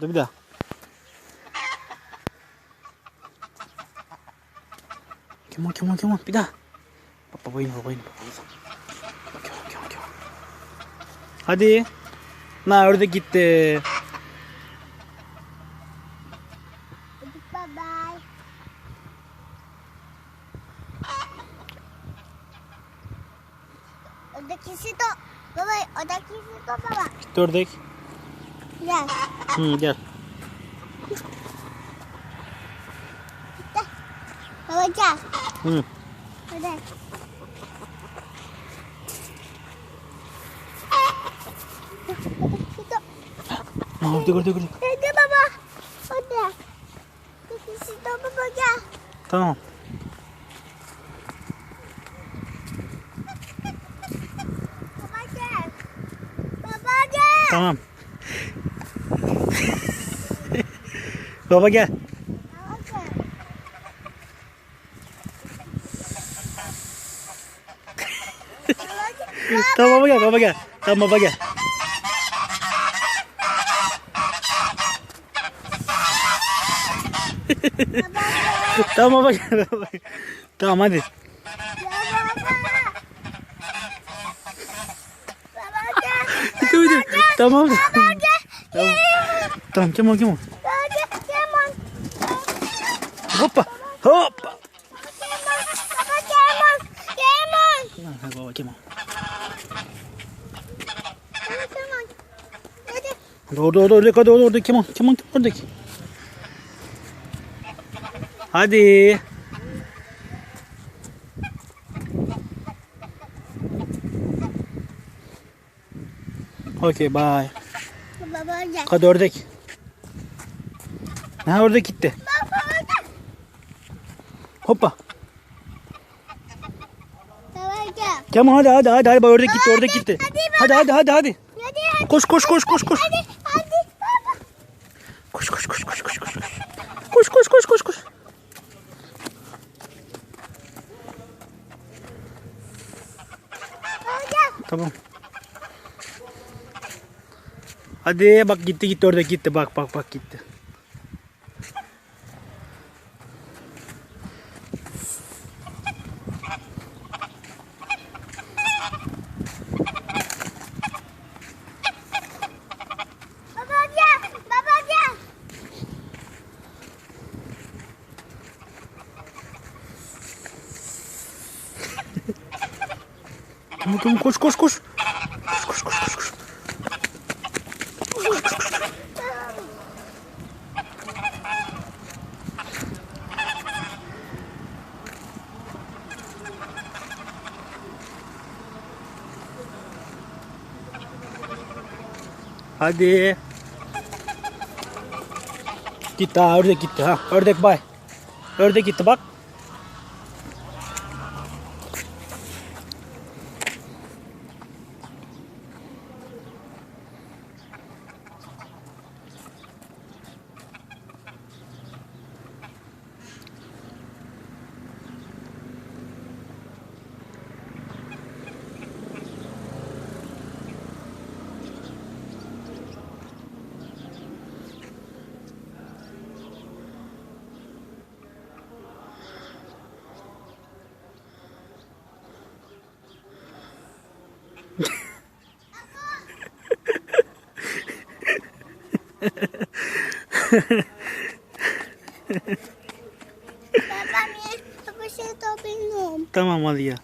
Dur bir daha. Come on, come on, come on. Bir daha. Bak baba yine baba yine baba. Come on, come on, come on. Hadi. Na ördek gitti. Bye bye. Oradakisi de baba oradakisi de baba. Gitti ördek. Gel. Hı, gel. Baba gel. Hı. Hadi. Oradakisi de. Ha, ördek ördek ördek. Hadi baba. Oradakisi de baba gel. Tamam. Baba gel. Baba gel. Tamam. baba gel. Baba gel. Tamam baba gel baba gel. Tamam baba gel. tamam baba gel. Baba. gel. Tamam hadi. Baba. Baba gel. Dur dur. Tamam. Baba gel. Tamam. Tamam come on come on. Hoppa. Hoppa. Kemon. Baba come on. Hadi. Hadi orada orada ördek hadi orada ördek come on. Come on ördek. Hadi. Okey bye. Baba gel. Hadi ördek. Ha ördek gitti. Hoppa. On hadi hadi hadi hadi ördek gitti ördek gitti. Hadi hadi hadi hadi. Koş koş koş koş koş. Koş koş koş koş koş koş. Koş koş koş koş koş. Tamam. Hadi bak gitti gitti ördek gitti bak bak bak gitti. Baba gel. Baba gel. Tamam tamam koş koş koş. Koş koş koş koş. koş. Hadi. Gitti ha ördek gitti ha. Ördek bay. Ördek gitti bak. Baba niye? Baba şey topluyorum. Tamam hadi ya.